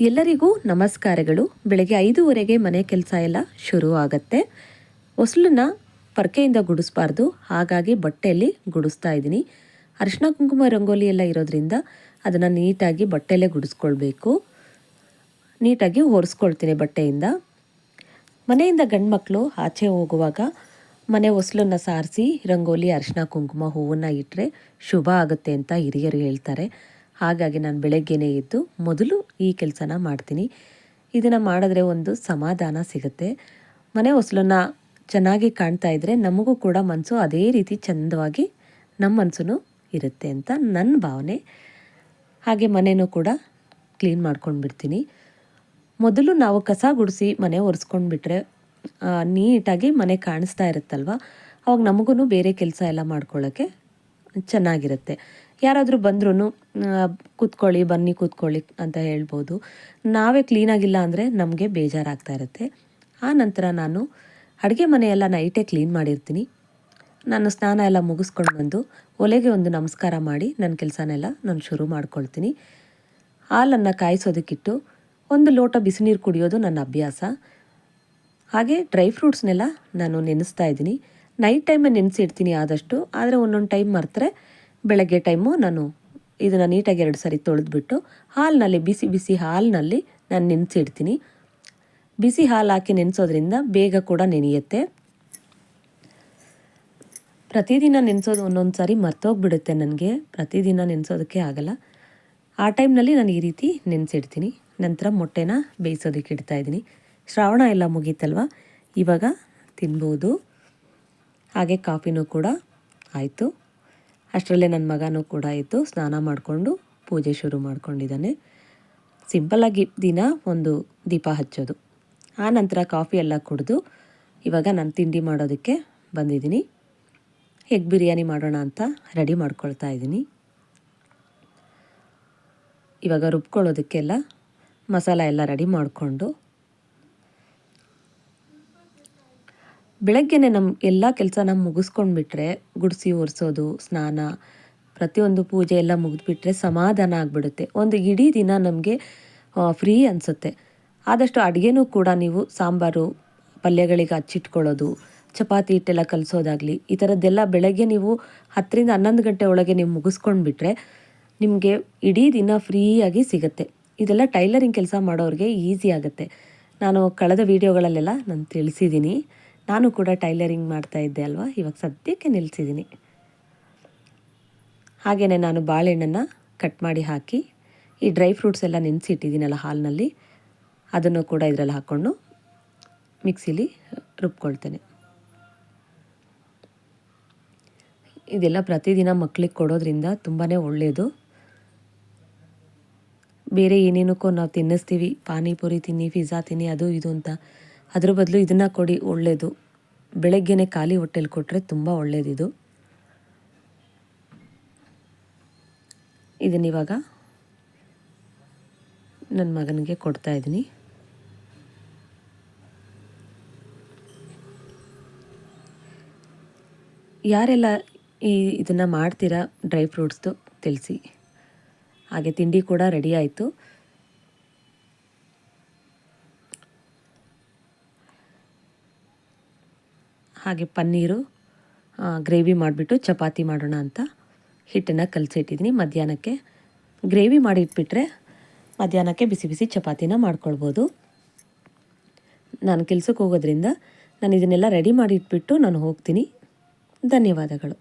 ಎಲ್ಲರಿಗೂ ನಮಸ್ಕಾರಗಳು. ಬೆಳಗ್ಗೆ ಐದೂವರೆಗೆ ಮನೆ ಕೆಲಸ ಎಲ್ಲ ಶುರು ಆಗತ್ತೆ. ಹೊಸಲನ್ನ ಪರ್ಕೆಯಿಂದ ಗುಡಿಸ್ಬಾರ್ದು. ಹಾಗಾಗಿ ಬಟ್ಟೆಯಲ್ಲಿ ಗುಡಿಸ್ತಾ ಇದ್ದೀನಿ. ಅರಿಶಿನ ಕುಂಕುಮ ರಂಗೋಲಿ ಎಲ್ಲ ಇರೋದ್ರಿಂದ ಅದನ್ನು ನೀಟಾಗಿ ಬಟ್ಟೆಯಲ್ಲೇ ಗುಡಿಸ್ಕೊಳ್ಬೇಕು. ನೀಟಾಗಿ ಒರೆಸ್ಕೊಳ್ತೀನಿ ಬಟ್ಟೆಯಿಂದ. ಮನೆಯಿಂದ ಗಂಡು ಆಚೆ ಹೋಗುವಾಗ ಮನೆ ಹೊಸಲನ್ನು ಸಾರಿಸಿ ರಂಗೋಲಿ, ಅರಿಶಿನ ಕುಂಕುಮ, ಹೂವನ್ನು ಇಟ್ಟರೆ ಶುಭ ಆಗುತ್ತೆ ಅಂತ ಹಿರಿಯರು ಹೇಳ್ತಾರೆ. ಹಾಗಾಗಿ ನಾನು ಬೆಳಗ್ಗೆನೇ ಎದ್ದು ಮೊದಲು ಈ ಕೆಲಸನ ಮಾಡ್ತೀನಿ. ಇದನ್ನು ಮಾಡಿದ್ರೆ ಒಂದು ಸಮಾಧಾನ ಸಿಗುತ್ತೆ. ಮನೆ ಹೊಸಲನ್ನು ಚೆನ್ನಾಗಿ ಕಾಣ್ತಾ ಇದ್ದರೆ ನಮಗೂ ಕೂಡ ಮನಸ್ಸು ಅದೇ ರೀತಿ ಚಂದವಾಗಿ ನಮ್ಮ ಮನಸ್ಸು ಇರುತ್ತೆ ಅಂತ ನನ್ನ ಭಾವನೆ. ಹಾಗೆ ಮನೆಯೂ ಕೂಡ ಕ್ಲೀನ್ ಮಾಡ್ಕೊಂಡು ಬಿಡ್ತೀನಿ ಮೊದಲು ನಾವು ಕಸ ಗುಡಿಸಿ ಮನೆ ಒರೆಸ್ಕೊಂಡು ಬಿಟ್ಟರೆ ನೀಟಾಗಿ ಮನೆ ಕಾಣಿಸ್ತಾ ಇರುತ್ತಲ್ವ? ಅವಾಗ ನಮಗೂ ಬೇರೆ ಕೆಲಸ ಎಲ್ಲ ಮಾಡ್ಕೊಳ್ಳೋಕ್ಕೆ ಚೆನ್ನಾಗಿರುತ್ತೆ. ಯಾರಾದರೂ ಬಂದ್ರೂ ಕೂತ್ಕೊಳ್ಳಿ, ಬನ್ನಿ ಕೂತ್ಕೊಳ್ಳಿ ಅಂತ ಹೇಳ್ಬೋದು. ನಾವೇ ಕ್ಲೀನಾಗಿಲ್ಲ ಅಂದರೆ ನಮಗೆ ಬೇಜಾರಾಗ್ತಾ ಇರುತ್ತೆ. ಆ ನಂತರ ನಾನು ಅಡುಗೆ ಮನೆಯೆಲ್ಲ ನೈಟೇ ಕ್ಲೀನ್ ಮಾಡಿರ್ತೀನಿ. ನಾನು ಸ್ನಾನ ಎಲ್ಲ ಮುಗಿಸ್ಕೊಂಡು ಬಂದು ಒಲೆಗೆ ಒಂದು ನಮಸ್ಕಾರ ಮಾಡಿ ನನ್ನ ಕೆಲಸನೆಲ್ಲ ನಾನು ಶುರು ಮಾಡ್ಕೊಳ್ತೀನಿ. ಹಾಲನ್ನು ಕಾಯಿಸೋದಕ್ಕಿಟ್ಟು ಒಂದು ಲೋಟ ಬಿಸಿನೀರು ಕುಡಿಯೋದು ನನ್ನ ಅಭ್ಯಾಸ. ಹಾಗೆ ಡ್ರೈ ಫ್ರೂಟ್ಸ್ನೆಲ್ಲ ನಾನು ನೆನೆಸ್ತಾ ಇದ್ದೀನಿ. ನೈಟ್ ಟೈಮೇ ನೆನೆಸಿಡ್ತೀನಿ ಆದಷ್ಟು, ಆದರೆ ಒಂದೊಂದು ಟೈಮ್ ಮರೆತರೆ ಬೆಳಗ್ಗೆ ಟೈಮು ನಾನು ಇದನ್ನು ನೀಟಾಗಿ ಎರಡು ಸರಿ ತೊಳೆದ್ಬಿಟ್ಟು ಹಾಲಿನಲ್ಲಿ, ಬಿಸಿ ಬಿಸಿ ಹಾಲಿನಲ್ಲಿ ನಾನು ನೆನೆಸಿಡ್ತೀನಿ. ಬಿಸಿ ಹಾಲು ಹಾಕಿ ನೆನೆಸೋದ್ರಿಂದ ಬೇಗ ಕೂಡ ನೆನೆಯುತ್ತೆ. ಪ್ರತಿದಿನ ನೆನೆಸೋದು ಒಂದೊಂದು ಸಾರಿ ಮರ್ತೋಗ್ಬಿಡುತ್ತೆ ನನಗೆ, ಪ್ರತಿದಿನ ನೆನೆಸೋದಕ್ಕೆ ಆಗಲ್ಲ. ಆ ಟೈಮ್ನಲ್ಲಿ ನಾನು ಈ ರೀತಿ ನೆನೆಸಿಡ್ತೀನಿ. ನಂತರ ಮೊಟ್ಟೆನ ಬೇಯಿಸೋದಕ್ಕೆ ಇಡ್ತಾಯಿದ್ದೀನಿ ಶ್ರಾವಣ ಎಲ್ಲ ಮುಗೀತಲ್ವ? ಇವಾಗ ತಿನ್ಬೋದು. ಹಾಗೆ ಕಾಫಿನೂ ಕೂಡ ಆಯಿತು. ಅಷ್ಟರಲ್ಲೇ ನನ್ನ ಮಗನೂ ಕೂಡ ಇದ್ದು ಸ್ನಾನ ಮಾಡಿಕೊಂಡು ಪೂಜೆ ಶುರು ಮಾಡ್ಕೊಂಡಿದ್ದಾನೆ. ಸಿಂಪಲ್ಲಾಗಿ ದಿನ ಒಂದು ದೀಪ ಹಚ್ಚೋದು. ಆ ನಂತರ ಕಾಫಿ ಎಲ್ಲ ಕುಡಿದು ಇವಾಗ ನಾನು ತಿಂಡಿ ಮಾಡೋದಕ್ಕೆ ಬಂದಿದ್ದೀನಿ. ಎಗ್ ಬಿರಿಯಾನಿ ಮಾಡೋಣ ಅಂತ ರೆಡಿ ಮಾಡ್ಕೊಳ್ತಾ ಇದ್ದೀನಿ. ಇವಾಗ ರುಬ್ಕೊಳ್ಳೋದಕ್ಕೆಲ್ಲ ಮಸಾಲ ಎಲ್ಲ ರೆಡಿ ಮಾಡಿಕೊಂಡು ಬೆಳಗ್ಗೆನೆ ನಮ್ಮ ಎಲ್ಲ ಕೆಲಸನ ಮುಗಿಸ್ಕೊಂಡ್ಬಿಟ್ರೆ, ಗುಡಿಸಿ ಒರೆಸೋದು, ಸ್ನಾನ, ಪ್ರತಿಯೊಂದು ಪೂಜೆ ಎಲ್ಲ ಮುಗಿದ್ಬಿಟ್ರೆ ಸಮಾಧಾನ ಆಗಿಬಿಡುತ್ತೆ. ಒಂದು ಇಡೀ ದಿನ ನಮಗೆ ಫ್ರೀ ಅನಿಸುತ್ತೆ. ಆದಷ್ಟು ಅಡುಗೆನೂ ಕೂಡ ನೀವು ಸಾಂಬಾರು, ಪಲ್ಯಗಳಿಗೆ ಹಚ್ಚಿಟ್ಕೊಳ್ಳೋದು, ಚಪಾತಿ ಹಿಟ್ಟೆಲ್ಲ ಕಲಿಸೋದಾಗಲಿ, ಈ ಥರದ್ದೆಲ್ಲ ಬೆಳಗ್ಗೆ ನೀವು ಹತ್ತರಿಂದ ಹನ್ನೊಂದು ಗಂಟೆ ಒಳಗೆ ನೀವು ಮುಗಿಸ್ಕೊಂಡ್ಬಿಟ್ರೆ ನಿಮಗೆ ಇಡೀ ದಿನ ಫ್ರೀಯಾಗಿ ಸಿಗುತ್ತೆ. ಇದೆಲ್ಲ ಟೈಲರಿಂಗ್ ಕೆಲಸ ಮಾಡೋರಿಗೆ ಈಸಿ ಆಗುತ್ತೆ. ನಾನು ಕಳೆದ ವೀಡಿಯೋಗಳಲ್ಲೆಲ್ಲ ನಾನು ತಿಳಿಸಿದ್ದೀನಿ. ನಾನು ಕೂಡ ಟೈಲರಿಂಗ್ ಮಾಡ್ತಾ ಇದ್ದೆ ಅಲ್ವಾ? ಇವಾಗ ಸದ್ಯಕ್ಕೆ ನಿಲ್ಲಿಸಿದ್ದೀನಿ ಹಾಗೆಯೇ ನಾನು ಬಾಳೆಹಣ್ಣನ್ನು ಕಟ್ ಮಾಡಿ ಹಾಕಿ, ಈ ಡ್ರೈ ಫ್ರೂಟ್ಸ್ ಎಲ್ಲ ನೆನೆಸಿಟ್ಟಿದ್ದೀನಲ್ಲ ಹಾಲಿನಲ್ಲಿ, ಅದನ್ನು ಕೂಡ ಇದರಲ್ಲಿ ಹಾಕ್ಕೊಂಡು ಮಿಕ್ಸಿಲಿ ರುಬ್ಕೊಳ್ತೇನೆ. ಇದೆಲ್ಲ ಪ್ರತಿದಿನ ಮಕ್ಕಳಿಗೆ ಕೊಡೋದ್ರಿಂದ ತುಂಬಾ ಒಳ್ಳೆಯದು ಬೇರೆ ಏನೇನಕ್ಕೂ ನಾವು ತಿನ್ನಿಸ್ತೀವಿ, ಪಾನಿಪುರಿ ತಿನ್ನಿ, ಪಿಜ್ಜಾ ತಿನ್ನಿ, ಅದು ಇದು ಅಂತ ಅದ್ರ ಬದಲು ಇದನ್ನು ಕೊಡಿ ಒಳ್ಳೆಯದು ಬೆಳಗ್ಗೆನೆ ಖಾಲಿ ಹೊಟ್ಟೆಲಿ ಕೊಟ್ಟರೆ ತುಂಬ ಒಳ್ಳೆಯದಿದು ಇದನ್ನಿವಾಗ ನನ್ನ ಮಗನಿಗೆ ಕೊಡ್ತಾ ಇದ್ದೀನಿ. ಯಾರೆಲ್ಲ ಈ ಇದನ್ನು ಮಾಡ್ತೀರಾ, ಡ್ರೈ ಫ್ರೂಟ್ಸ್ದು, ತಿಳಿಸಿ. ಹಾಗೆ ತಿಂಡಿ ಕೂಡ ರೆಡಿ ಆಯಿತು. ಹಾಗೆ ಪನ್ನೀರು ಗ್ರೇವಿ ಮಾಡಿಬಿಟ್ಟು ಚಪಾತಿ ಮಾಡೋಣ ಅಂತ ಹಿಟ್ಟನ್ನು ಕಲಸಿಟ್ಟಿದ್ದೀನಿ ಮಧ್ಯಾಹ್ನಕ್ಕೆ ಗ್ರೇವಿ ಮಾಡಿ ಇಟ್ಬಿಟ್ರೆ ಮಧ್ಯಾಹ್ನಕ್ಕೆ ಬಿಸಿ ಬಿಸಿ ಚಪಾತಿನ ಮಾಡ್ಕೊಳ್ಬೋದು. ನಾನು ಕೆಲಸಕ್ಕೆ ಹೋಗೋದ್ರಿಂದ ನಾನು ಇದನ್ನೆಲ್ಲ ರೆಡಿ ಮಾಡಿ ಇಟ್ಬಿಟ್ಟು ನಾನು ಹೋಗ್ತೀನಿ. ಧನ್ಯವಾದಗಳು.